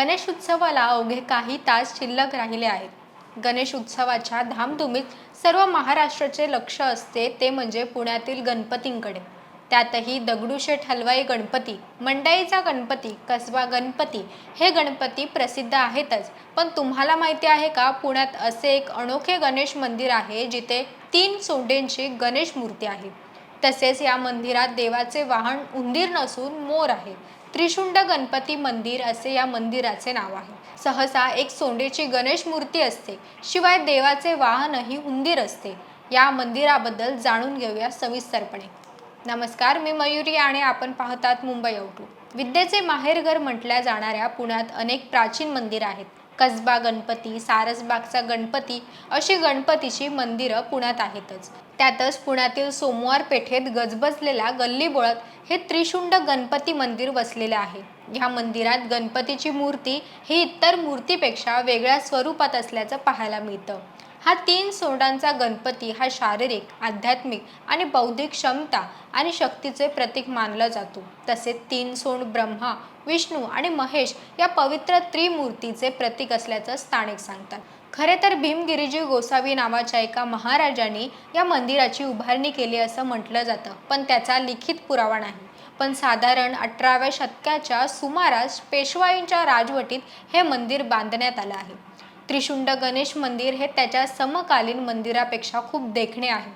गणेश उत्सवाला अवघे काही तास शिल्लक राहिले आहेत. गणेश उत्सवाच्या धामधुमीत सर्व महाराष्ट्राचे लक्ष असते ते म्हणजे पुण्यातील गणपतींकडे. त्यातही दगडूशेठ हलवाई गणपती मंडईचा गणपती कसबा गणपती हे गणपती प्रसिद्ध आहेतच. पण तुम्हाला माहिती आहे का पुण्यात असे एक अनोखे गणेश मंदिर आहे जिथे तीन सोंडेंची गणेश मूर्ती आहे. तसेच या मंदिरात देवाचे वाहन उंदीर नसून मोर आहे. त्रिशुंड गणपती मंदिर असे या मंदिराचे नाव आहे. सहसा एक सोंडेची गणेश मूर्ती असते. शिवाय देवाचे वाहनही उंदीर असते. या मंदिराबद्दल जाणून घेऊया सविस्तरपणे. नमस्कार मी मयुरी आणि आपण पाहतात मुंबई आउटलुक विद्येचे माहेरघर म्हटल्या जाणाऱ्या पुण्यात अनेक प्राचीन मंदिरं आहेत. कसबा गणपती सारसबागचा गणपती अशी गणपतीची मंदिरं पुण्यात आहेतच. त्यातच पुण्यातील सोमवार पेठेत गजबजलेल्या गल्लीबोळात हे त्रिशुंड गणपती मंदिर वसलेले आहे. ह्या मंदिरात गणपतीची मूर्ती ही इतर मूर्तीपेक्षा वेगळ्या स्वरूपात असल्याचं पाहायला मिळतं. हा तीन सोंडांचा गणपती हा शारीरिक आध्यात्मिक आणि बौद्धिक क्षमता आणि शक्तीचे प्रतीक मानला जातो. तसेच तीन सोंड ब्रह्मा विष्णू आणि महेश या पवित्र त्रिमूर्तीचे प्रतीक असल्याचं स्थानिक सांगतात. खरे तर भीमगिरीजी गोसावी नावाच्या एका महाराजांनी या मंदिराची उभारणी केली असं म्हटलं जातं. पण त्याचा लिखित पुरावा नाही. पण साधारण अठराव्या शतकाच्या सुमारास पेशवाईंच्या राजवटीत हे मंदिर बांधण्यात आलं आहे. त्रिशुंड गणेश मंदिर हे त्याच्या समकालीन मंदिरापेक्षा खूप देखणे आहे.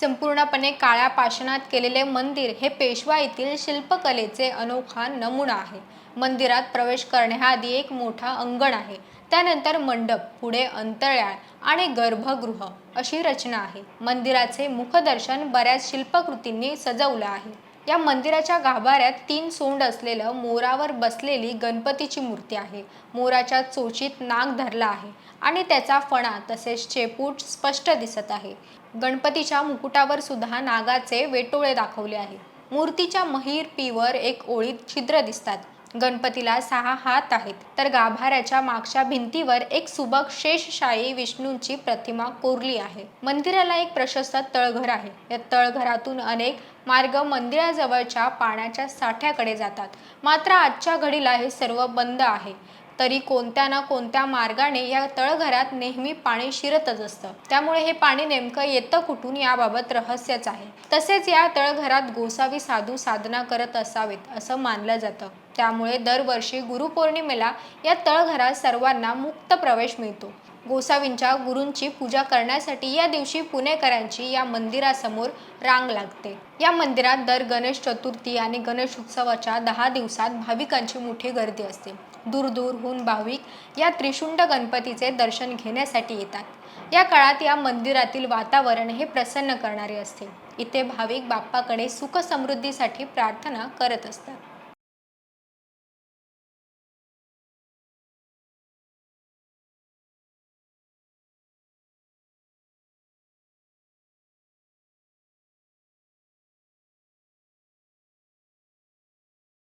संपूर्णपणे काळ्या पाषाणात केलेले मंदिर हे पेशवा येथील शिल्पकलेचे अनोखा नमुना आहे. मंदिरात प्रवेश करण्याआधी एक मोठा अंगण आहे. त्यानंतर मंडप पुढे अंतराळ आणि गर्भगृह अशी रचना आहे. मंदिराचे मुखदर्शन बऱ्याच शिल्पकृतींनी सजवलं आहे. या मंदिराच्या गाभाऱ्यात तीन सोंड असलेलं मोरावर बसलेली गणपतीची मूर्ती आहे. मोराच्या चोचीत नाग धरला आहे आणि त्याचा फणा तसेच चेपूट स्पष्ट दिसत आहे. गणपतीच्या मुकुटावर सुद्धा नागाचे वेटोळे दाखवले आहे. मूर्तीच्या महिर पीवर एक ओळीत छिद्र दिसतात. गणपतीला सहा हात आहेत. तर गाभाऱ्याच्या मागच्या भिंतीवर एक सुबक शेषशाही विष्णूंची प्रतिमा कोरली आहे. मंदिराला एक प्रशस्त तळघर आहे. या तळघरातून अनेक मार्ग मंदिराजवळच्या पाण्याच्या साठ्याकडे जातात. मात्र आजच्या घडीला हे सर्व बंद आहे. तरी कोणत्या ना कोणत्या मार्गाने या तळघरात नेहमी पाणी शिरतच असतं. त्यामुळे हे पाणी नेमकं येतं कुठून याबाबत रहस्यच आहे. तसेच या तळघरात गोसावी साधू साधना करत असावेत असं मानलं जातं. त्यामुळे दरवर्षी गुरुपौर्णिमेला या तळघरात सर्वांना मुक्त प्रवेश मिळतो. गोसावींच्या गुरूंची पूजा करण्यासाठी या दिवशी पुणेकरांची या मंदिरासमोर रांग लागते. या मंदिरात दर गणेश चतुर्थी आणि गणेश उत्सवाच्या दहा दिवसात भाविकांची मोठी गर्दी असते. दूरदूरहून भाविक या त्रिशुंड गणपतीचे दर्शन घेण्यासाठी येतात. या काळात या मंदिरातील वातावरण हे प्रसन्न करणारे असते. इथे भाविक बाप्पाकडे सुख समृद्धीसाठी प्रार्थना करत असतात.